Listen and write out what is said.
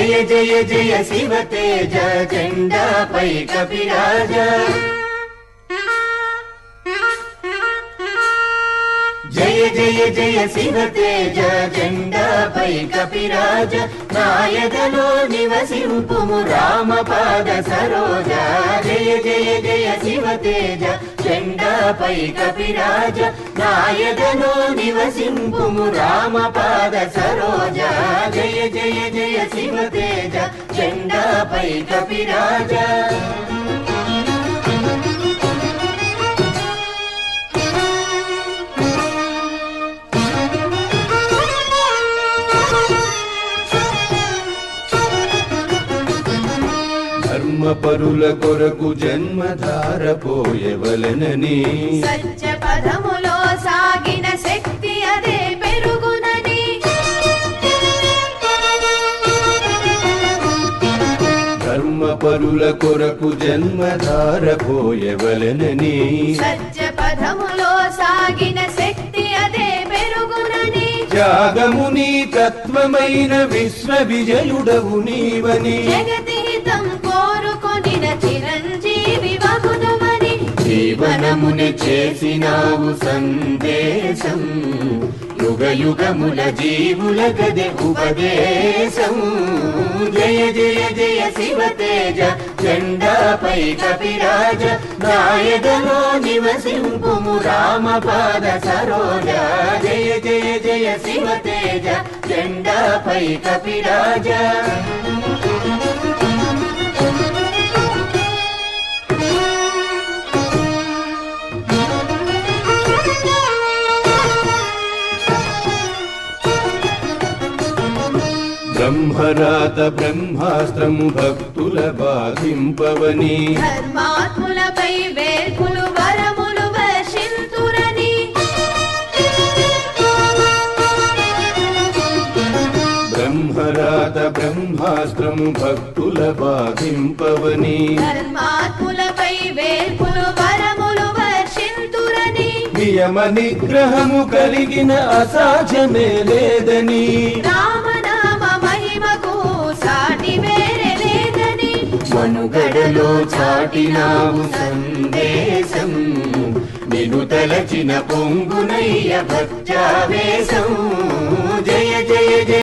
జయ జయ జయ శివ తేజ జెండాపై కపిరాజ జయ జయ జయ శివ తేజ జెండాపై కపిరాజ నాయదలో నివసింపుము రామపాద సరోజ. జయ జయ జయ శివ తేజ జెండాపై కపిరాజ నాయదలో నివసింపుము రామపాద సరోజ. జయ జయ జయ శివ తేజ జెండాపై కపిరాజ. ధర్మపరుల కొరకు జన్మధార పోయవలనని సత్య పదములో సాగిన శక్తి అదే పెరుగునని. ధర్మపరుల కొరకు జన్మధార పోయవలనని సత్య పదములో సాగిన శక్తి అదే పెరుగునని. త్యాగము నీ తత్వమైన విశ్వ విజయుడవు నీవని. జగతి జీవనముని చేసినావు సందేశం. యుగ యుగముల జీవుల గది ఉపదేశం. జయ జయ జయ శివ తేజ జెండాపై కపిరాజ నాయదలో నివసింపుము రామపాద సరోజ. జయ జయ జయ శివ తేజ జెండాపై కపిరాజ. బ్రహ్మరాత బ్రహ్మాస్త్రము భక్తుల బాధింపవని ధర్మాత్ములపై వేల్పులు వరములు వర్షింతురని బ్రహ్మరాత బ్రహ్మాస్త్రము భక్తుల బాధింపవని ధర్మాత్ములపై వేల్పులు వరములు వర్షింతురని నియమ నిగ్రహము కలిగిన అసాధ్యమే లేదని రామనామ చాటినాము సందేశం. నిను తలచిన పొంగునయ్య భక్త్యావేశం జయ జయ జయ.